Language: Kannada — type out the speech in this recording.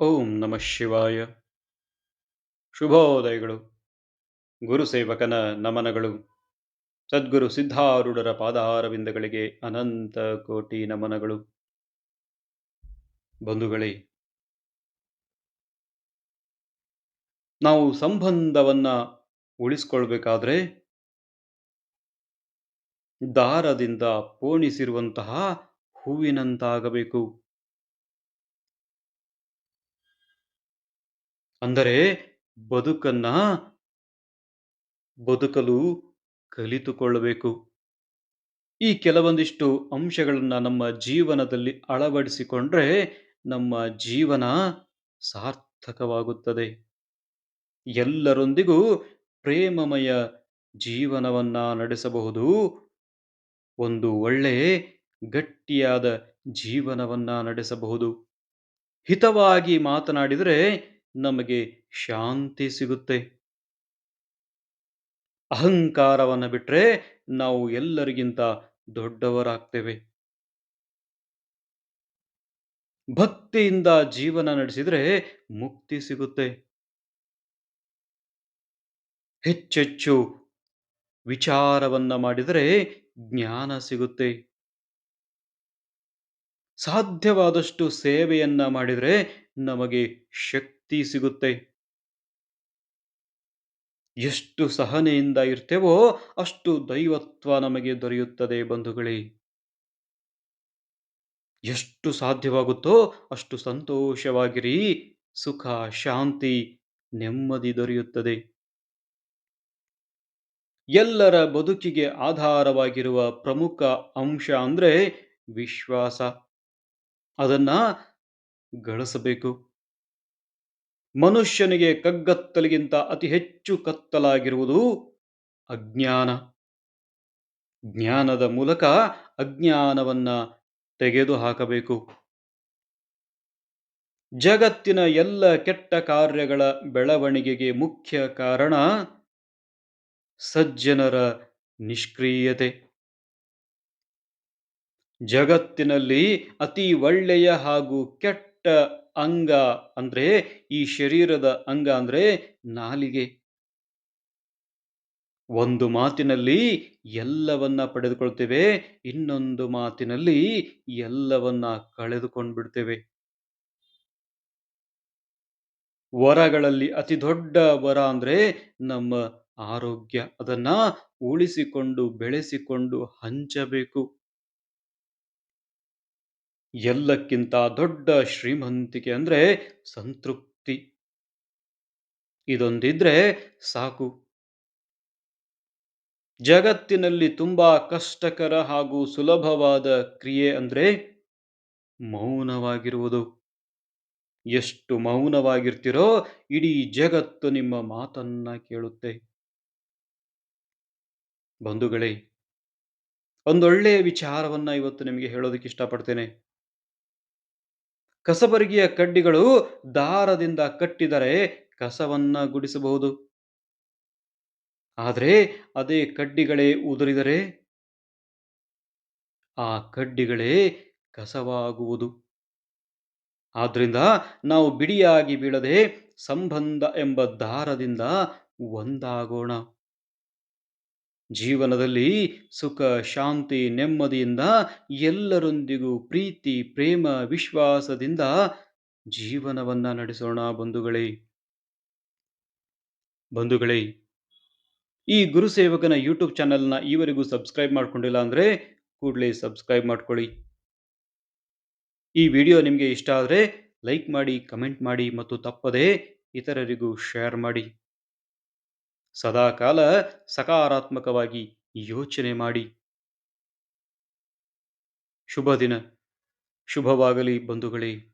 ಓಂ ನಮಃ ಶಿವಾಯ. ಶುಭೋದಯಗಳು. ಗುರುಸೇವಕನ ನಮನಗಳು. ಸದ್ಗುರು ಸಿದ್ಧಾರೂಢರ ಪಾದಾರವಿಂದಗಳಿಗೆ ಅನಂತ ಕೋಟಿ ನಮನಗಳು. ಬಂಧುಗಳೇ, ನಾವು ಸಂಬಂಧವನ್ನ ಉಳಿಸ್ಕೊಳ್ಬೇಕಾದ್ರೆ ದಾರದಿಂದ ಪೋಣಿಸಿರುವಂತಹ ಹೂವಿನಂತಾಗಬೇಕು. ಅಂದರೆ ಬದುಕನ್ನ ಬದುಕಲು ಕಲಿತುಕೊಳ್ಳಬೇಕು. ಈ ಕೆಲವೊಂದಿಷ್ಟು ಅಂಶಗಳನ್ನು ನಮ್ಮ ಜೀವನದಲ್ಲಿ ಅಳವಡಿಸಿಕೊಂಡ್ರೆ ನಮ್ಮ ಜೀವನ ಸಾರ್ಥಕವಾಗುತ್ತದೆ. ಎಲ್ಲರೊಂದಿಗೂ ಪ್ರೇಮಮಯ ಜೀವನವನ್ನ ನಡೆಸಬಹುದು. ಒಂದು ಒಳ್ಳೆ ಗಟ್ಟಿಯಾದ ಜೀವನವನ್ನ ನಡೆಸಬಹುದು. ಹಿತವಾಗಿ ಮಾತನಾಡಿದರೆ ನಮಗೆ ಶಾಂತಿ ಸಿಗುತ್ತೆ. ಅಹಂಕಾರವನ್ನು ಬಿಟ್ರೆ ನಾವು ಎಲ್ಲರಿಗಿಂತ ದೊಡ್ಡವರಾಗ್ತೇವೆ. ಭಕ್ತಿಯಿಂದ ಜೀವನ ನಡೆಸಿದ್ರೆ ಮುಕ್ತಿ ಸಿಗುತ್ತೆ. ಹೆಚ್ಚೆಚ್ಚು ವಿಚಾರವನ್ನ ಮಾಡಿದರೆ ಜ್ಞಾನ ಸಿಗುತ್ತೆ. ಸಾಧ್ಯವಾದಷ್ಟು ಸೇವೆಯನ್ನ ಮಾಡಿದರೆ ನಮಗೆ ಶಕ್ತಿ ಸಿಗುತ್ತೆ. ಎಷ್ಟು ಸಹನೆಯಿಂದ ಇರ್ತೇವೋ ಅಷ್ಟು ದೈವತ್ವ ನಮಗೆ ದೊರೆಯುತ್ತದೆ ಬಂಧುಗಳೇ. ಎಷ್ಟು ಸಾಧ್ಯವಾಗುತ್ತೋ ಅಷ್ಟು ಸಂತೋಷವಾಗಿರಿ. ಸುಖ, ಶಾಂತಿ ನೆಮ್ಮದಿ ದೊರೆಯುತ್ತದೆ. ಎಲ್ಲರ ಬದುಕಿಗೆ ಆಧಾರವಾಗಿರುವ ಪ್ರಮುಖ ಅಂಶ ಅಂದ್ರೆ ವಿಶ್ವಾಸ. ಅದನ್ನ ಗಳಿಸಬೇಕು. ಮನುಷ್ಯನಿಗೆ ಕಗ್ಗತ್ತಲಿಗಿಂತ ಅತಿ ಹೆಚ್ಚು ಕತ್ತಲಾಗಿರುವುದು ಅಜ್ಞಾನ. ಜ್ಞಾನದ ಮೂಲಕ ಅಜ್ಞಾನವನ್ನ ತೆಗೆದು ಹಾಕಬೇಕು ಜಗತ್ತಿನ ಎಲ್ಲ ಕೆಟ್ಟ ಕಾರ್ಯಗಳ ಬೆಳವಣಿಗೆಗೆ ಮುಖ್ಯ ಕಾರಣ ಸಜ್ಜನರ ನಿಷ್ಕ್ರಿಯತೆ. ಜಗತ್ತಿನಲ್ಲಿ ಅತಿ ಒಳ್ಳೆಯ ಹಾಗೂ ಕೆಟ್ಟ ಅಂಗ ಅಂದ್ರೆ ಈ ಶರೀರದ ಅಂಗ ಅಂದ್ರೆ ನಾಲಿಗೆ. ಒಂದು ಮಾತಿನಲ್ಲಿ ಎಲ್ಲವನ್ನ ಪಡೆದುಕೊಳ್ತೇವೆ, ಇನ್ನೊಂದು ಮಾತಿನಲ್ಲಿ ಎಲ್ಲವನ್ನ ಕಳೆದುಕೊಂಡ್ಬಿಡ್ತೇವೆ. ವರಗಳಲ್ಲಿ ಅತಿ ದೊಡ್ಡ ವರ ಅಂದ್ರೆ ನಮ್ಮ ಆರೋಗ್ಯ. ಅದನ್ನ ಉಳಿಸಿಕೊಂಡು, ಬೆಳೆಸಿಕೊಂಡು ಹಂಚಬೇಕು. ಎಲ್ಲಕ್ಕಿಂತ ದೊಡ್ಡ ಶ್ರೀಮಂತಿಕೆ ಅಂದ್ರೆ ಸಂತೃಪ್ತಿ. ಇದೊಂದಿದ್ರೆ ಸಾಕು. ಜಗತ್ತಿನಲ್ಲಿ ತುಂಬಾ ಕಷ್ಟಕರ ಹಾಗೂ ಸುಲಭವಾದ ಕ್ರಿಯೆ ಅಂದ್ರೆ ಮೌನವಾಗಿರುವುದು. ಎಷ್ಟು ಮೌನವಾಗಿರ್ತಿರೋ ಇಡೀ ಜಗತ್ತು ನಿಮ್ಮ ಮಾತನ್ನ ಕೇಳುತ್ತೆ. ಬಂಧುಗಳೇ ಒಂದೊಳ್ಳೆಯ ವಿಚಾರವನ್ನ ಇವತ್ತು ನಿಮಗೆ ಹೇಳೋದಕ್ಕೆ ಇಷ್ಟಪಡ್ತೇನೆ. ಕಸಬರಿಗೆಯ ಕಡ್ಡಿಗಳು ದಾರದಿಂದ ಕಟ್ಟಿದರೆ ಕಸವನ್ನ ಗುಡಿಸಬಹುದು. ಆದರೆ ಅದೇ ಕಡ್ಡಿಗಳೇ ಉದುರಿದರೆ? ಆ ಕಡ್ಡಿಗಳೇ ಕಸವಾಗುವುದು. ಆದ್ರಿಂದ ನಾವು ಬಿಡಿಯಾಗಿ ಬೀಳದೆ ಸಂಬಂಧ ಎಂಬ ದಾರದಿಂದ ಒಂದಾಗೋಣ. ಜೀವನದಲ್ಲಿ ಸುಖ, ಶಾಂತಿ, ನೆಮ್ಮದಿಯಿಂದ ಎಲ್ಲರೊಂದಿಗೂ ಪ್ರೀತಿ, ಪ್ರೇಮ, ವಿಶ್ವಾಸದಿಂದ ಜೀವನವನ್ನ ನಡೆಸೋಣ ಬಂಧುಗಳೇ. ಬಂಧುಗಳೇ, ಈ ಗುರುಸೇವಕನ ಯೂಟ್ಯೂಬ್ ಚಾನೆಲ್ನ ಈವರೆಗೂ ಸಬ್ಸ್ಕ್ರೈಬ್ ಮಾಡ್ಕೊಂಡಿಲ್ಲ ಅಂದ್ರೆ ಕೂಡಲೇ ಸಬ್ಸ್ಕ್ರೈಬ್ ಮಾಡ್ಕೊಳ್ಳಿ. ಈ ವಿಡಿಯೋ ನಿಮಗೆ ಇಷ್ಟ ಆದರೆ ಲೈಕ್ ಮಾಡಿ, ಕಮೆಂಟ್ ಮಾಡಿ ಮತ್ತು ತಪ್ಪದೇ ಇತರರಿಗೂ ಶೇರ್ ಮಾಡಿ. ಸದಾಕಾಲ ಸಕಾರಾತ್ಮಕವಾಗಿ ಯೋಚನೆ ಮಾಡಿ. ಶುಭ ದಿನ ಶುಭವಾಗಲಿ ಬಂಧುಗಳೇ.